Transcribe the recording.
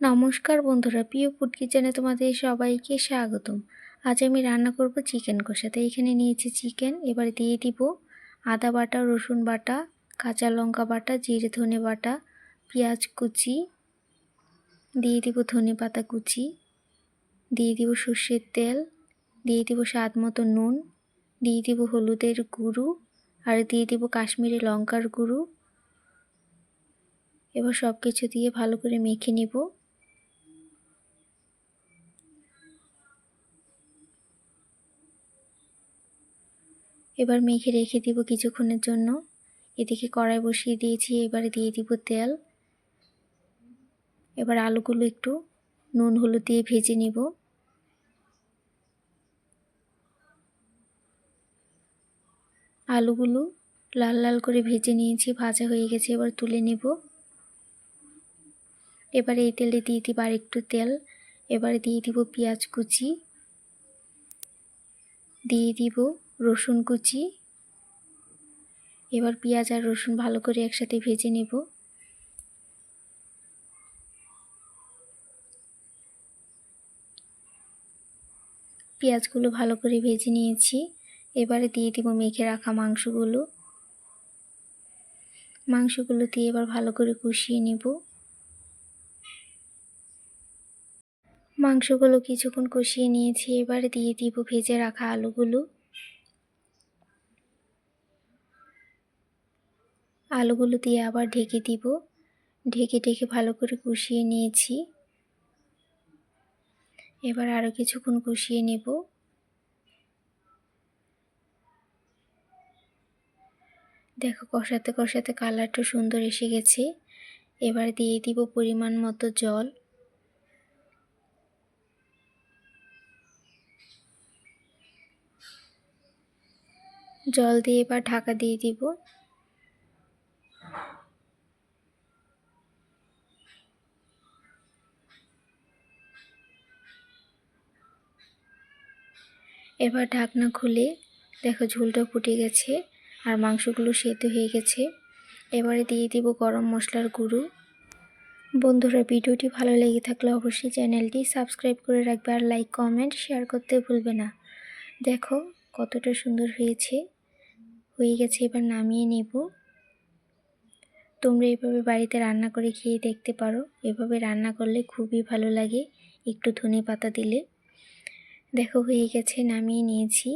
নমস্কার বন্ধুরা, প্রিয় ফুড কিচেনে তোমাদের সবাইকে স্বাগতম। আজ আমি রান্না করব চিকেন কষা। তো এখানে নিয়েছি চিকেন, এবার দিয়ে দিব আদা বাটা, রসুন বাটা, কাঁচা লঙ্কা বাটা, জিরে ধনে বাটা, পেঁয়াজ কুচি, দিয়ে দিব ধনে পাতা কুচি, দিয়ে দিব সর্ষের তেল, দিয়ে দিব স্বাদ মতো নুন, দিয়ে দিব হলুদের গুঁড়ো, আর দিয়ে দিব কাশ্মীরি লঙ্কার গুঁড়ো। এবার সব কিছু দিয়ে ভালো করে মেখে নেব। এবার মেখে রেখে দিব কিছুক্ষণের জন্য। এদিকে কড়াই বসিয়ে দিয়েছি, এবারে দিয়ে দিব তেল। এবার আলুগুলো একটু নুন হলুদ দিয়ে ভেজে নিব। আলুগুলো লাল লাল করে ভেজে নিয়েছি, ভাজা হয়ে গেছে, এবার তুলে নেব। এবারে এই তেলে দিয়ে দিব আর একটু তেল। এবারে দিয়ে দিব পেঁয়াজ কুচি। দিয়ে দিব রসুন কুচি। এবার পেঁয়াজ আর রসুন ভালো করে একসাথে ভেজে নেব। পেঁয়াজগুলো ভালো করে ভেজে নিয়েছি। এবারে দিয়ে দিব মেখে রাখা মাংসগুলো। মাংসগুলো দিয়ে এবার ভালো করে কষিয়ে নেব। মাংসগুলো কিছুক্ষণ কষিয়ে নিয়েছি। এবারে দিয়ে দিব ভেজে রাখা আলুগুলো। আলুগুলো দিয়ে আবার ঢেকে দিব। ঢেকে ঢেকে ভালো করে কষিয়ে নিয়েছি। এবার আরও কিছুক্ষণ কষিয়ে নেব। দেখো কষাতে কষাতে কালারটা সুন্দর এসে গেছে। এবার দিয়ে দিব পরিমাণ মতো জল। জল দিয়ে এবার ঢাকা দিয়ে দিব। এবার ঢাকনা খুলে দেখো ঝোলটা ফুটে গেছে আর মাংসগুলো সেদ্ধ হয়ে গেছে। এবারে দিয়ে দিব গরম মশলার গুঁড়ো। বন্ধুরা, ভিডিওটি ভালো লেগে থাকলে অবশ্যই চ্যানেলটি সাবস্ক্রাইব করে রাখবে আর লাইক, কমেন্ট, শেয়ার করতে ভুলবে না। দেখো কতটা সুন্দর হয়েছে। হয়ে গেছে, এবার নামিয়ে নেব। তোমরা এভাবে বাড়িতে রান্না করে খেয়ে দেখতে পারো। এভাবে রান্না করলে খুবই ভালো লাগে একটু ধনে পাতা দিলে। দেখো হয়ে গেছে নামিয়ে নিয়েছি।